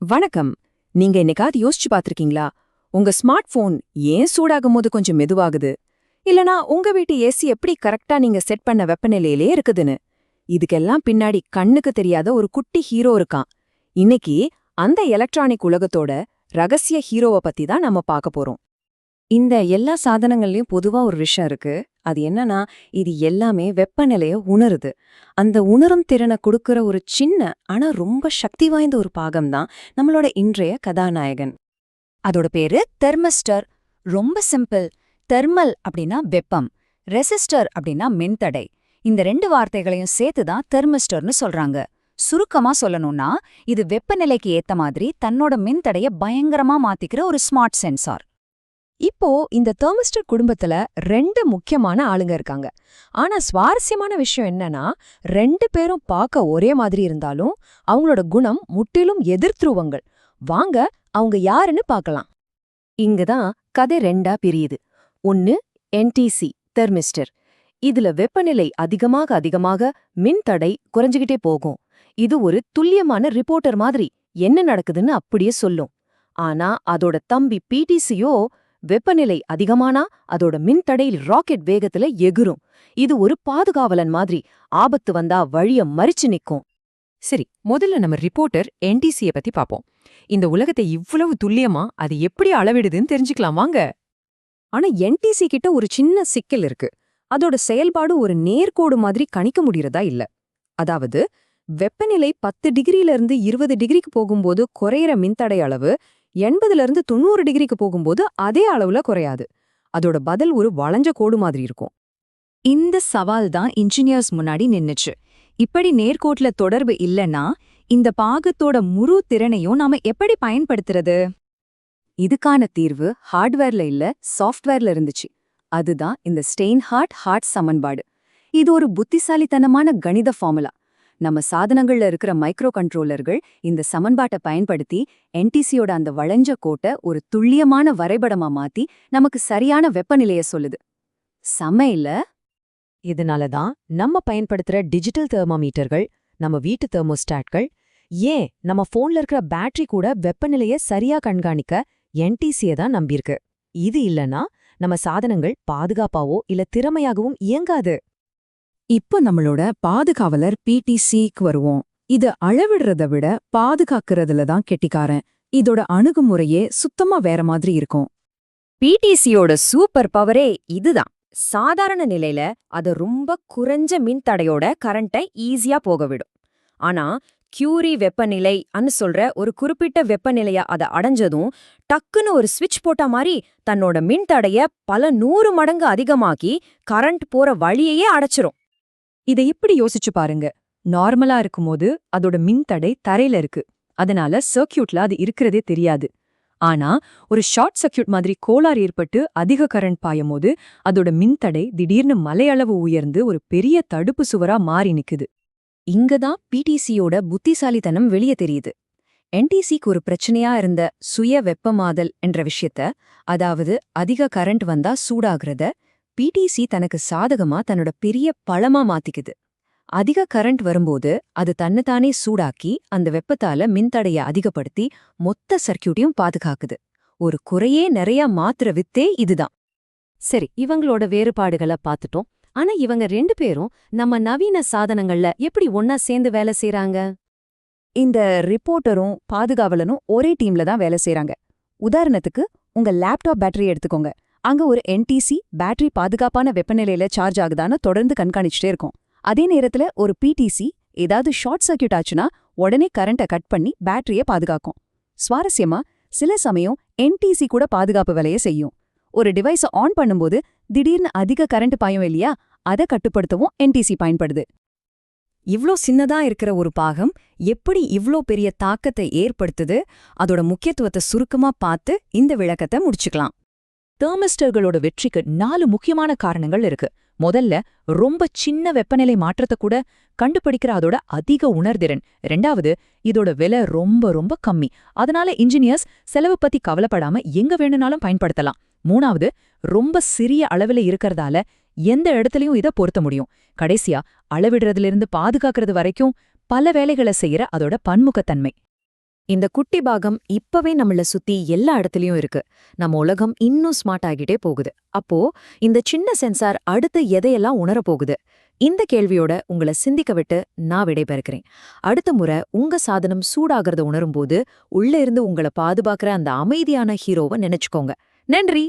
வணக்கம். நீங்க என்னைக்காவது யோசிச்சு பார்த்திருக்கீங்களா? உங்க ஸ்மார்ட் போன் ஏன் சூடாகும் போது கொஞ்சம் மெதுவாகுது? இல்லனா உங்க வீட்டு ஏசி எப்படி கரெக்டா நீங்க செட் பண்ண வெப்பநிலையிலே இருக்குதுன்னு? இதுக்கெல்லாம் பின்னாடி கண்ணுக்கு தெரியாத ஒரு குட்டி ஹீரோ இருக்கான். இன்னைக்கு அந்த எலக்ட்ரானிக் உலகத்தோட ரகசிய ஹீரோவை பத்தி தான் நம்ம பார்க்க போறோம். இந்த எல்லா சாதனங்கள்லயும் பொதுவா ஒரு விஷயம் இருக்கு. அது என்னன்னா இது எல்லாமே வெப்பநிலைய உணருது. அந்த உணரும் திறனை கொடுக்கிற ஒரு சின்ன ஆனா ரொம்ப சக்தி வாய்ந்த ஒரு பாகம் தான் நம்மளோட இன்றைய கதாநாயகன். அதோட பேரு தெர்மஸ்டர். ரொம்ப சிம்பிள். தெர்மல் அப்படின்னா வெப்பம். ரெசிஸ்டர் அப்படின்னா மின்தடை. இந்த ரெண்டு வார்த்தைகளையும் சேர்த்து தான் தெர்மிஸ்டர்னு சொல்றாங்க. சுருக்கமா சொல்லணும்னா இது வெப்பநிலைக்கு ஏத்த மாதிரி தன்னோட மின்தடைய பயங்கரமா மாத்திக்கிற ஒரு ஸ்மார்ட் சென்சார். இப்போ இந்த தெர்மிஸ்டர் குடும்பத்துல ரெண்டு முக்கியமான ஆளுங்க இருக்காங்க. ஆனா சுவாரஸ்யமான விஷயம் என்னன்னா ரெண்டு பேரும் பார்க்க ஒரே மாதிரி இருந்தாலும் அவங்களோட குணம் முற்றிலும் எதிர்த்ருவங்கள். வாங்க அவங்க யாருன்னு பார்க்கலாம். இங்கதான் கதை ரெண்டா பிரியுது. ஒன்னு என்டிசி தெர்மிஸ்டர். இதுல வெப்பநிலை அதிகமாக அதிகமாக மின்தடை குறைஞ்சுகிட்டே போகும். இது ஒரு துல்லியமான ரிப்போர்ட்டர் மாதிரி என்ன நடக்குதுன்னு அப்படியே சொல்லும். ஆனா அதோட தம்பி பிடிசியோ வெப்பநிலை அதிகமானா அதோட மின்தடையில் ராக்கெட் வேகத்துல எகுரும். இது ஒரு பாதுகாவலன் மாதிரி ஆபத்து வந்தா வழிய மறிச்சு நிக்கும். சரி முதல்ல நம்ம ரிப்போர்ட்டர் என்டிசியை பத்தி பாப்போம். இந்த உலகத்தை இவ்வளவு துல்லியமா அது எப்படி அளவிடுதுன்னு தெரிஞ்சுக்கலாம் வாங்க. ஆனா என்டிசி கிட்ட ஒரு சின்ன சிக்கல் இருக்கு. அதோட செயல்பாடு ஒரு நேர்கோடு மாதிரி கணிக்க முடியறதா இல்ல. அதாவது வெப்பநிலை பத்து டிகிரில இருந்து இருபது டிகிரிக்கு போகும்போது குறையிற மின்தடை அளவு எண்பதுல இருந்து தொண்ணூறு டிகிரிக்கு போகும்போது அதே அளவுல குறையாது. அதோட பதில் ஒரு வளைஞ்ச கோடு மாதிரி இருக்கும். இந்த சவால் தான் இன்ஜினியர்ஸ் முன்னாடி நின்னுச்சு. இப்படி நேர்கோட்ல தொடர்பு இல்லைன்னா இந்த பாகத்தோட முழு திறனையும் நாம எப்படி பயன்படுத்துறது? இதுக்கான தீர்வு ஹார்ட்வேர்ல இல்ல சாஃப்ட்வேர்ல இருந்துச்சு. அதுதான் இந்த ஸ்டெயின் ஹார்ட் ஹார்ட் சமன்பாடு. இது ஒரு புத்திசாலித்தனமான கணித ஃபார்முலா நம்ம சாதனங்கள்ல இருக்கிற மைக்ரோ கண்ட்ரோலர்கள் இந்த சமன்பாட்டை பயன்படுத்தி என்டிசியோட அந்த வளைஞ்ச கோட்டை ஒரு துல்லியமான வரைபடமா மாத்தி நமக்கு சரியான வெப்பநிலைய சொல்லுது. செம்ம இல்ல இதனால தான் நம்ம பயன்படுத்துற டிஜிட்டல் தெர்மோமீட்டர்கள் நம்ம வீட்டு தெர்மோஸ்டாட்கள் ஏன் நம்ம போன்ல இருக்கிற பேட்டரி கூட வெப்பநிலைய சரியா கண்காணிக்க என்டிசியை தான் நம்பியிருக்கு. இது இல்லனா நம்ம சாதனங்கள் பாதுகாப்பாவோ இல்ல திறமையாகவும் இயங்காது. இப்போ நம்மளோட பாதுகாவலர் பிடிசிக்கு வருவோம். இது அளவிடுறத விட பாதுகாக்கிறதுல தான் கெட்டிக்காரன். இதோட அணுகுமுறையே சுத்தமா வேற மாதிரி இருக்கும். பிடிசியோட சூப்பர் பவரே இதுதான். சாதாரண நிலையில அது ரொம்ப குறைஞ்ச மின்தடையோட கரண்ட்டை ஈஸியா போக விடும் ஆனா கியூரி வெப்பநிலை அன்னு சொல்ற ஒரு குறிப்பிட்ட வெப்பநிலைய அத அடைஞ்சதும் டக்குன்னு ஒரு ஸ்விட்ச் போட்ட மாதிரி தன்னோட மின்தடைய பல நூறு மடங்கு அதிகமாக்கி கரண்ட் போற வழியையே அடைச்சிரும். இதை இப்படி யோசிச்சு பாருங்க. நார்மலா இருக்கும்போது அதோட மின்தடை தரையில இருக்கு. அதனால சர்க்கியூட்ல அது இருக்கிறதே தெரியாது. ஆனா ஒரு ஷார்ட் சர்க்கியூட் மாதிரி கோளாறு ஏற்பட்டு அதிக கரண்ட் பாயும்போது அதோட மின்தடை திடீர்னு மலையளவு உயர்ந்து ஒரு பெரிய தடுப்பு சுவரா மாறி நிக்குது. இங்கதான் பிடிசியோட புத்திசாலித்தனம் வெளியே தெரியுது. என்டிசிக்கு ஒரு பிரச்சனையா இருந்த சுய வெப்பமாதல் என்ற விஷயத்த அதாவது அதிக கரண்ட் வந்தா சூடாகிறத பிடிசி தனக்கு சாதகமா தன்னோட பெரிய பழமா மாத்திக்குது. அதிக கரண்ட் வரும்போது அது தன்னைத்தானே சூடாக்கி அந்த வெப்பத்தால மின்தடைய அதிகப்படுத்தி மொத்த சர்க்கியூட்டையும் பாதுகாக்குது. ஒரு குறையே நிறைய மாத்துற வித்தே இதுதான். சரி இவங்களோட வேறுபாடுகளை பார்த்துட்டோம். ஆனா இவங்க ரெண்டு பேரும் நம்ம நவீன சாதனங்கள்ல எப்படி ஒன்னா சேர்ந்து வேலை செய்யறாங்க இந்த ரிப்போர்ட்டரும் பாதுகாவலனும் ஒரே டீம்ல தான் வேலை செய்யறாங்க உதாரணத்துக்கு உங்க லேப்டாப் பேட்டரி எடுத்துக்கோங்க. அங்க ஒரு என்டிசி பேட்டரி பாதுகாப்பான வெப்பநிலையில சார்ஜ் ஆகுதான்னு தொடர்ந்து கண்காணிச்சுட்டே இருக்கும். அதே நேரத்துல ஒரு பிடிசி ஏதாவது ஷார்ட் சர்க்கியூட் ஆச்சுன்னா உடனே கரண்ட்டை கட் பண்ணி பேட்டரிய பாதுகாக்கும். சுவாரஸ்யமா சில சமயம் என்டிசி கூட பாதுகாப்பு வேலையை செய்யும். ஒரு டிவைஸை ஆன் பண்ணும்போது திடீர்னு அதிக கரண்ட் பாயும் இல்லையா அதை கட்டுப்படுத்தவும் என்டிசி பயன்படுது. இவ்ளோ சின்னதா இருக்கிற ஒரு பாகம் எப்படி இவ்ளோ பெரிய தாக்கத்தை ஏற்படுத்துது அதோட முக்கியத்துவத்தை சுருக்கமா பார்த்து இந்த விளக்கத்தை முடிச்சுக்கலாம். தேர்மிஸ்டர்களோட வெற்றிக்கு நாலு முக்கியமான காரணங்கள் இருக்கு. முதல்ல ரொம்ப சின்ன வெப்பநிலை மாற்றத்தை கூட கண்டுபிடிக்கிற அதோட அதிக உணர்திறன். ரெண்டாவது இதோட விலை ரொம்ப ரொம்ப கம்மி. அதனால இன்ஜினியர்ஸ் செலவு பத்தி கவலைப்படாம எங்க வேணும்னாலும் பயன்படுத்தலாம். மூணாவது ரொம்ப சிறிய அளவுல இருக்கறதால எந்த இடத்துலயும் இத பொருத்த முடியும். கடைசியா அளவிடுறதிலிருந்து பாதுகாக்கிறது வரைக்கும் பல வேலைகளை செய்யற அதோட பன்முகத்தன்மை. இந்த குட்டி பாகம் இப்பவே நம்மள சுத்தி எல்லா இடத்துலயும் இருக்கு. நம்ம உலகம் இன்னும் ஸ்மார்ட் ஆகிட்டே போகுது. அப்போ இந்த சின்ன சென்சார் அடுத்து எதையெல்லாம் உணரப் போகுது? இந்த கேள்வியோட உங்களை சிந்திக்க விட்டு நான் விடைபெறுக்கிறேன் அடுத்த முறை உங்க சாதனம் சூடாகிறத உணரும்போது உள்ள இருந்து உங்களை பாதுகாக்கிற அந்த அமைதியான ஹீரோவை நினைச்சுக்கோங்க. நன்றி!